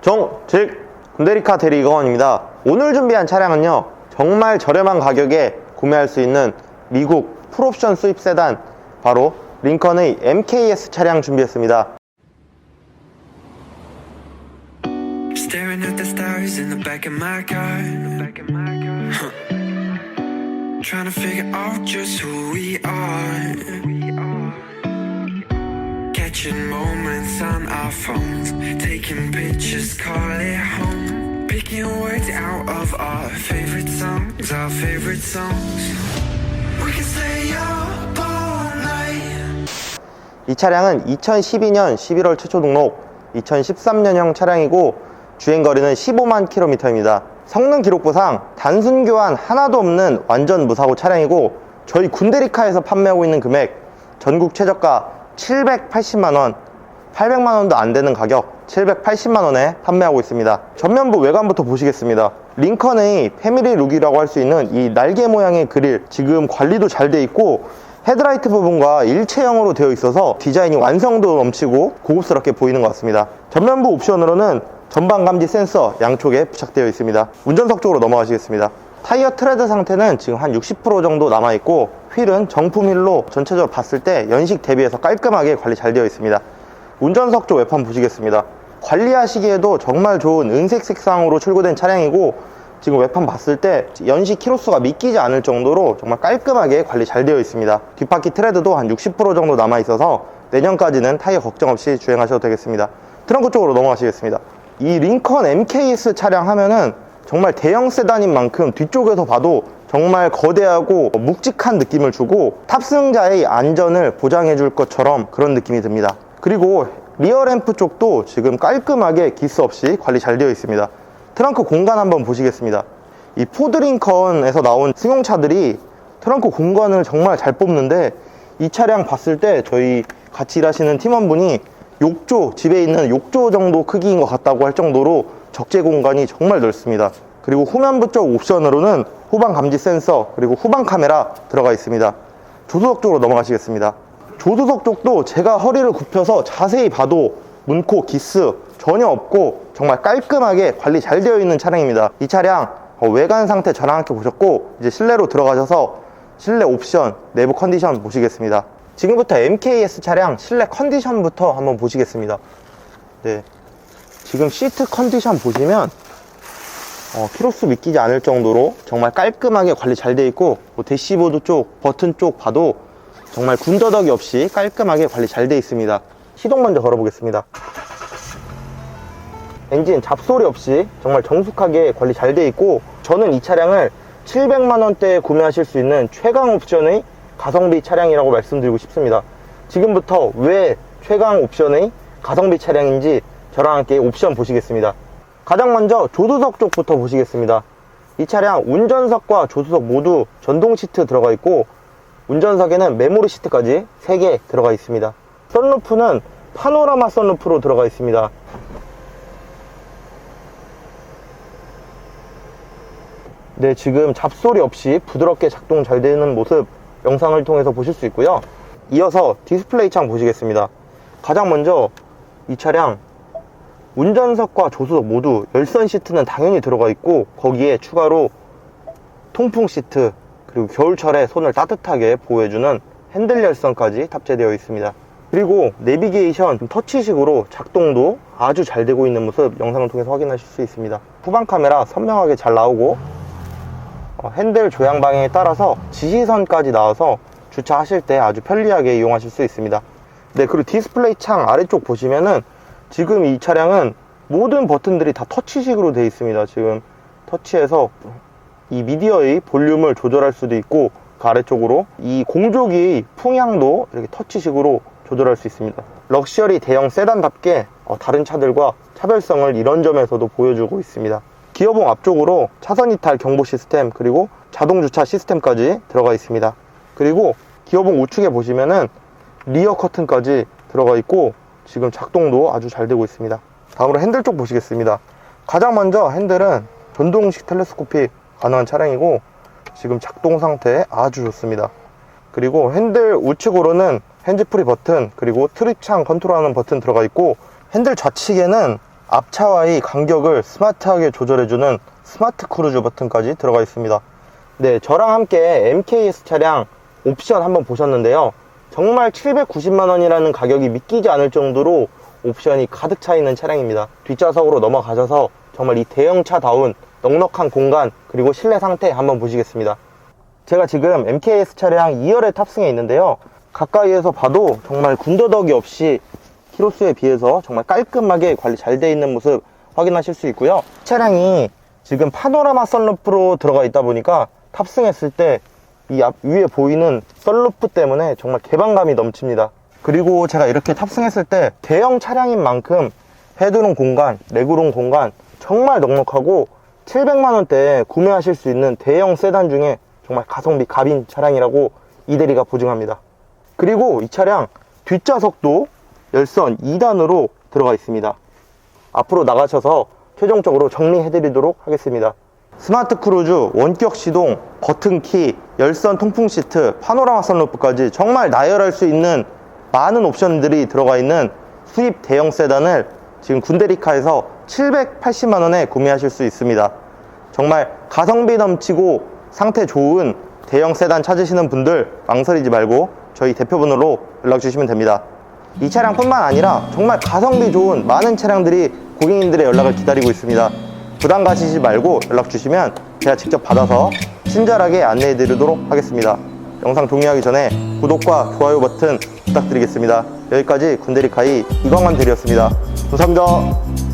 정직 군데리카 대리건입니다. 오늘 준비한 차량은요, 정말 저렴한 가격에 구매할 수 있는 미국 풀옵션 수입 세단, 바로 링컨의 MKS 차량 준비했습니다. Catching moments on our phones. Taking pictures, call it home. Picking words out of our favorite songs. Our favorite songs. We can stay up all night. 이 차량은 2012년 11월 최초 등록, 2013년형 차량이고 주행 거리는 15만 킬로미터입니다. 성능 기록부상 단순 교환 하나도 없는 완전 무사고 차량이고 저희 군데리카에서 판매하고 있는 금액 전국 최저가 780만 원 800만 원도 안 되는 가격 780만 원에 판매하고 있습니다. 전면부 외관부터 보시겠습니다. 링컨의 패밀리 룩이라고 할 수 있는 이 날개 모양의 그릴 지금 관리도 잘 돼 있고 헤드라이트 부분과 일체형으로 되어 있어서 디자인이 완성도 넘치고 고급스럽게 보이는 것 같습니다. 전면부 옵션으로는 전방 감지 센서 양쪽에 부착되어 있습니다. 운전석 쪽으로 넘어가시겠습니다. 타이어 트레드 상태는 지금 한 60% 정도 남아있고 휠은 정품 휠로 전체적으로 봤을 때 연식 대비해서 깔끔하게 관리 잘 되어 있습니다. 운전석 쪽 외판 보시겠습니다. 관리하시기에도 정말 좋은 은색 색상으로 출고된 차량이고 지금 외판 봤을 때 연식 키로수가 믿기지 않을 정도로 정말 깔끔하게 관리 잘 되어 있습니다. 뒷바퀴 트레드도 한 60% 정도 남아 있어서 내년까지는 타이어 걱정 없이 주행하셔도 되겠습니다. 트렁크 쪽으로 넘어가시겠습니다. 이 링컨 MKS 차량 하면은 정말 대형 세단인 만큼 뒤쪽에서 봐도 정말 거대하고 묵직한 느낌을 주고 탑승자의 안전을 보장해 줄 것처럼 그런 느낌이 듭니다. 그리고 리어 램프 쪽도 지금 깔끔하게 기스 없이 관리 잘 되어 있습니다. 트렁크 공간 한번 보시겠습니다. 이 포드 링컨에서 나온 승용차들이 트렁크 공간을 정말 잘 뽑는데 이 차량 봤을 때 저희 같이 일하시는 팀원분이 욕조, 집에 있는 욕조 정도 크기인 것 같다고 할 정도로 적재 공간이 정말 넓습니다. 그리고 후면부 쪽 옵션으로는 후방 감지 센서, 그리고 후방 카메라 들어가 있습니다. 조수석 쪽으로 넘어가시겠습니다. 조수석 쪽도 제가 허리를 굽혀서 자세히 봐도 문코, 기스 전혀 없고 정말 깔끔하게 관리 잘 되어 있는 차량입니다. 이 차량 어, 외관 상태 저랑 함께 보셨고 이제 실내로 들어가셔서 실내 옵션, 내부 컨디션 보시겠습니다. 지금부터 MKS 차량 실내 컨디션부터 한번 보시겠습니다. 네. 지금 시트 컨디션 보시면 어, 키로수 믿기지 않을 정도로 정말 깔끔하게 관리 잘 되어 있고 뭐 대시보드 쪽, 버튼 쪽 봐도 정말 군더더기 없이 깔끔하게 관리 잘 되어 있습니다. 시동 먼저 걸어보겠습니다. 엔진 잡소리 없이 정말 정숙하게 관리 잘 되어 있고 저는 이 차량을 700만 원대에 구매하실 수 있는 최강 옵션의 가성비 차량이라고 말씀드리고 싶습니다. 지금부터 왜 최강 옵션의 가성비 차량인지 저랑 함께 옵션 보시겠습니다. 가장 먼저 조수석 쪽부터 보시겠습니다. 이 차량 운전석과 조수석 모두 전동 시트 들어가 있고 운전석에는 메모리 시트까지 3개 들어가 있습니다. 썬루프는 파노라마 썬루프로 들어가 있습니다. 네, 지금 잡소리 없이 부드럽게 작동 잘 되는 모습 영상을 통해서 보실 수 있고요. 이어서 디스플레이 창 보시겠습니다. 가장 먼저 이 차량 운전석과 조수석 모두 열선 시트는 당연히 들어가 있고 거기에 추가로 통풍 시트 그리고 겨울철에 손을 따뜻하게 보호해주는 핸들 열선까지 탑재되어 있습니다. 그리고 내비게이션 터치식으로 작동도 아주 잘 되고 있는 모습 영상을 통해서 확인하실 수 있습니다. 후방 카메라 선명하게 잘 나오고 어, 핸들 조향 방향에 따라서 지시선까지 나와서 주차하실 때 아주 편리하게 이용하실 수 있습니다. 네, 그리고 디스플레이 창 아래쪽 보시면은 지금 이 차량은 모든 버튼들이 다 터치식으로 되어 있습니다. 지금 터치해서 이 미디어의 볼륨을 조절할 수도 있고 그 아래쪽으로 이 공조기의 풍향도 이렇게 터치식으로 조절할 수 있습니다. 럭셔리 대형 세단답게 어, 다른 차들과 차별성을 이런 점에서도 보여주고 있습니다. 기어봉 앞쪽으로 차선 이탈 경보 시스템 그리고 자동 주차 시스템까지 들어가 있습니다. 그리고 기어봉 우측에 보시면은 리어 커튼까지 들어가 있고 지금 작동도 아주 잘 되고 있습니다. 다음으로 핸들 쪽 보시겠습니다. 가장 먼저 핸들은 전동식 텔레스코픽 가능한 차량이고 지금 작동 상태 아주 좋습니다. 그리고 핸들 우측으로는 핸즈프리 버튼 그리고 트립창 컨트롤하는 버튼 들어가 있고 핸들 좌측에는 앞차와의 간격을 스마트하게 조절해주는 스마트 크루즈 버튼까지 들어가 있습니다. 네, 저랑 함께 MKS 차량 옵션 한번 보셨는데요. 정말 790만원이라는 가격이 믿기지 않을 정도로 옵션이 가득 차 있는 차량입니다. 뒷좌석으로 넘어가셔서 정말 이 대형차다운 넉넉한 공간 그리고 실내 상태 한번 보시겠습니다. 제가 지금 MKS 차량 2열에 탑승해 있는데요. 가까이에서 봐도 정말 군더더기 없이 키로수에 비해서 정말 깔끔하게 관리 잘 돼 있는 모습 확인하실 수 있고요. 차량이 지금 파노라마 썬루프로 들어가 있다 보니까 탑승했을 때 이 앞 위에 보이는 썬루프 때문에 정말 개방감이 넘칩니다. 그리고 제가 이렇게 탑승했을 때 대형 차량인 만큼 헤드룸 공간, 레그룸 공간 정말 넉넉하고 700만원대에 구매하실 수 있는 대형 세단 중에 정말 가성비 갑인 차량이라고 이대리가 보증합니다. 그리고 이 차량 뒷좌석도 열선 2단으로 들어가 있습니다. 앞으로 나가셔서 최종적으로 정리해 드리도록 하겠습니다. 스마트 크루즈, 원격 시동, 버튼 키, 열선 통풍 시트, 파노라마 선루프까지 정말 나열할 수 있는 많은 옵션들이 들어가 있는 수입 대형 세단을 지금 군데리카에서 780만 원에 구매하실 수 있습니다. 정말 가성비 넘치고 상태 좋은 대형 세단 찾으시는 분들 망설이지 말고 저희 대표번호로 연락 주시면 됩니다. 이 차량뿐만 아니라 정말 가성비 좋은 많은 차량들이 고객님들의 연락을 기다리고 있습니다. 부담 가지지 말고 연락 주시면 제가 직접 받아서 친절하게 안내해 드리도록 하겠습니다. 영상 종료하기 전에 구독과 좋아요 버튼 부탁드리겠습니다. 여기까지 군대리카이 이광만 대리였습니다. 감사합니다.